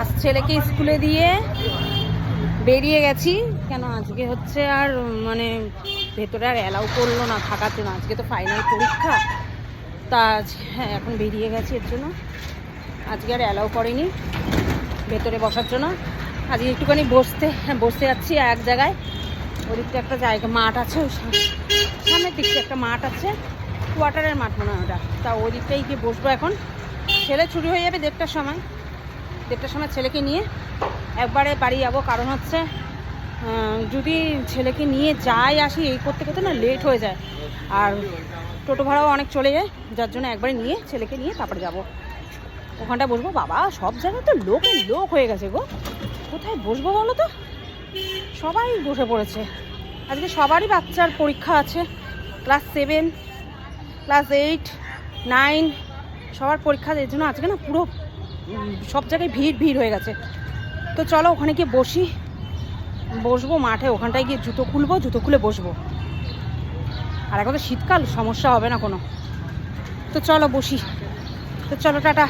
বাস, ছেলেকে স্কুলে দিয়ে বেরিয়ে গেছি। কেন আজকে হচ্ছে আর মানে ভেতরে আর অ্যালাউ করল না থাকার জন্য। আজকে তো ফাইনাল পরীক্ষা। তা আজ- হ্যাঁ এখন বেরিয়ে গেছি এর জন্য। আজকে আর অ্যালাউ করেনি ভেতরে বসার জন্য। আজকে একটুখানি বসতে বসে বসতে যাচ্ছি এক জায়গায়। ওদিকটা একটা জায়গা, মাঠ আছে ওই সাম- সামনের দিকটা একটা মাঠ আছে। কোয়ার্টারের মাঠ মনে হয় ওটা। তা ওই দিকটাই গিয়ে বসবো এখন। ছেলে ছুটি হয়ে যাবে দেড়টার সময়। দেড়টার সময় ছেলেকে নিয়ে একবারে বাড়ি যাব। কারণ হচ্ছে যদি ছেলেকে নিয়ে যাই আসি, এই করতে করতে না লেট হয়ে যায়। আর টোটো ভাড়াও অনেক চলে যায়। যার জন্য একবারে নিয়ে ছেলেকে নিয়ে তারপরে যাব। ওখানটা বসবো। বাবা, সব জায়গায় তো লোক লোক হয়ে গেছে গো। কোথায় বসবো বলো তো? সবাই বসে পড়েছে। আজকে সবারই বাচ্চার পরীক্ষা আছে। Class seven class eight nine সবার পরীক্ষা এর জন্য আজকে না পুরো সব জায়গায় ভিড় ভিড় হয়ে গেছে। তো চলো ওখানে গিয়ে বসি। বসবো মাঠে, ওখানটায় গিয়ে জুতো খুলবো, জুতো খুলে বসবো। আর এখন তো শীতকাল, সমস্যা হবে না কোনো। তো চলো বসি। তো চলো, টাটা।